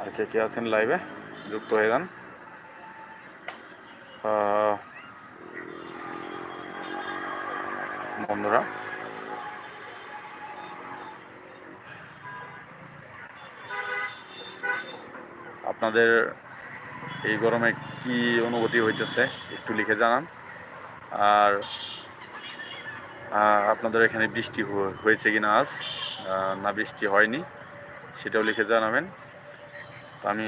আর কে কে আছেন লাইভে যুক্ত হয়ে যান। বন্ধুরা। আপনাদের এই গরমে কি অনুভূতি হইতেছে, একটু লিখে জানান। আর আপনাদের এখানে বৃষ্টি হয়েছে কিনা আজ? না বৃষ্টি হয়নি, সেটাও লিখে জানাবেন। তো আমি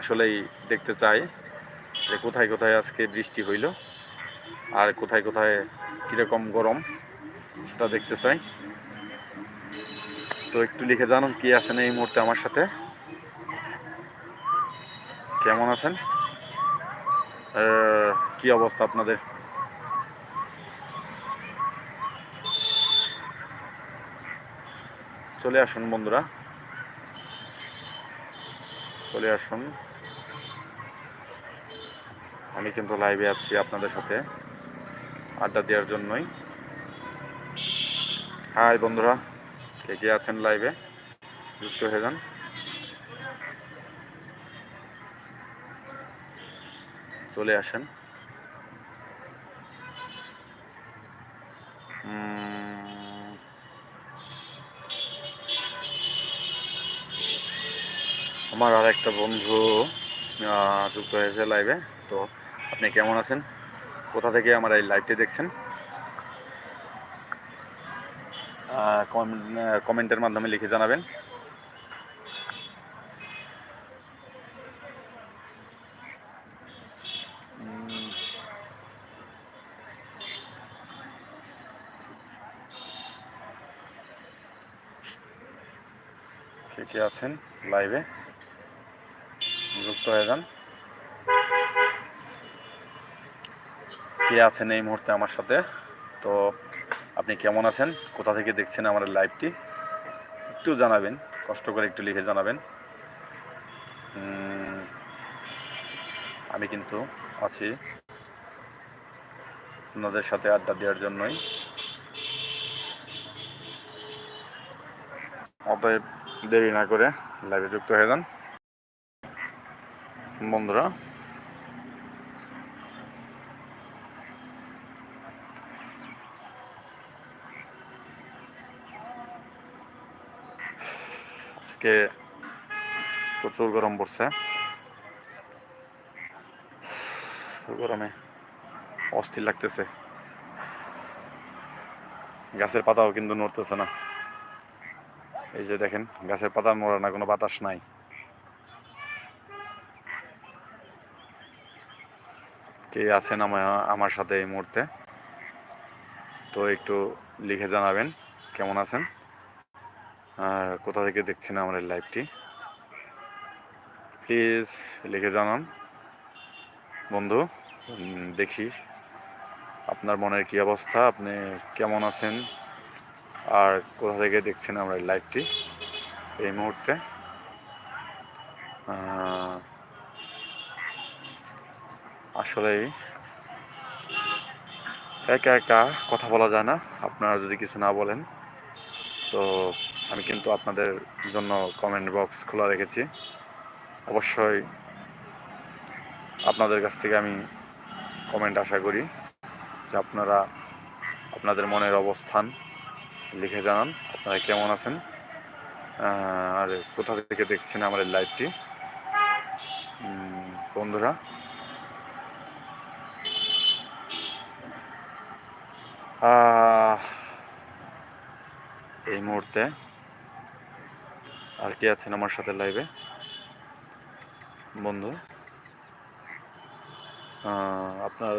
আসলেই দেখতে চাই যে কোথায় কোথায় আজকে বৃষ্টি হইল আর কোথায় কোথায় কীরকম গরম, সেটা দেখতে চাই। তো একটু লিখে জানান কি আছেন এই মুহূর্তে আমার সাথে। কেমন আছেন? কি অবস্থা আপনাদের? চলে আসুন বন্ধুরা। চলে আসুন। আমি কিন্তু লাইভে আছি আপনাদের সাথে। আড্ডা দেওয়ার জন্যই। হাই বন্ধুরা, কে কে আছেন লাইভে যুক্ত হয়ে যান। চলে আসেন। আমার আর একটা বন্ধু যুক্ত হয়েছে লাইভে তো আপনি কেমন আছেন? কোথা থেকে আমার এই লাইভটি দেখছেন? কমেন্টের মাধ্যমে লিখে জানাবেন। কে আছেন লাইভে যুক্ত হয়ে যান। কে আছেন এই মুহূর্তে আমার সাথে? তো আপনি কেমন আছেন? কোথা থেকে দেখছেন আমার লাইভটি? একটু জানাবেন, কষ্ট করে একটু লিখে জানাবেন। আমি কিন্তু আছি আপনাদের সাথে আড্ডা দেওয়ার জন্যই। অতএব দেরি না করে লাইভে যুক্ত হয়ে যান। বন্ধুরা। আজকে প্রচুর গরম পড়ছে। গরমে অস্থির লাগতেছে। গাছের পাতাও কিন্তু নড়তেছে না। এই যে দেখেন, গাছের পাতা নড়ে না, কোনো বাতাস নাই। কে আছেন আমার সাথে এই মুহূর্তে? তো একটু লিখে জানাবেন, কেমন আছেন? আর কোথা থেকে দেখছেন এই লাইভটি? প্লিজ লিখে জানান। বন্ধু দেখি আপনার মনের কি অবস্থা, আপনি কেমন আছেন? আর কোথা থেকে দেখছেন আমরা লাইভটি এই মুহূর্তে? আহ, আসলেই একা একা কথা বলা যায় না। আপনারা যদি কিছু না বলেন তো আমি কিন্তু আপনাদের জন্য কমেন্ট বক্স খোলা রেখেছি। অবশ্যই আপনাদের কাছ থেকে আমি কমেন্ট আশা করি যে আপনারা আপনাদের মনের অবস্থান লিখে জানান আপনারা কেমন আছেন আর কোথা থেকে দেখছেন আমার লাইভটি বন্ধুরা এই মুহূর্তে আর কে আছেন আমার সাথে লাইভে বন্ধু? আপনার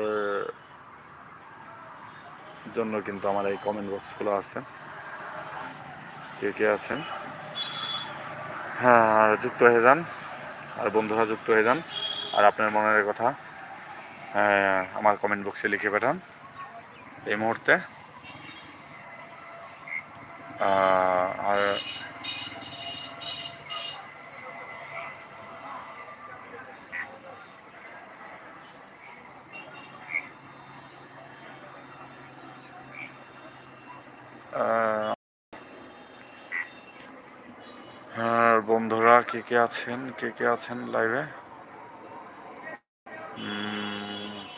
জন্য কিন্তু আমার এই কমেন্ট বক্স খোলা আছে। কে কে আছেন? হ্যাঁ আর যুক্ত হয়ে যান। আর বন্ধুরা যুক্ত হয়ে যান। আর আপনার মনের কথা আমার কমেন্ট বক্সে লিখে পাঠান। এই মুহূর্তে। আর আর বন্ধুরা কে কে আছেন? কে কে আছেন লাইভে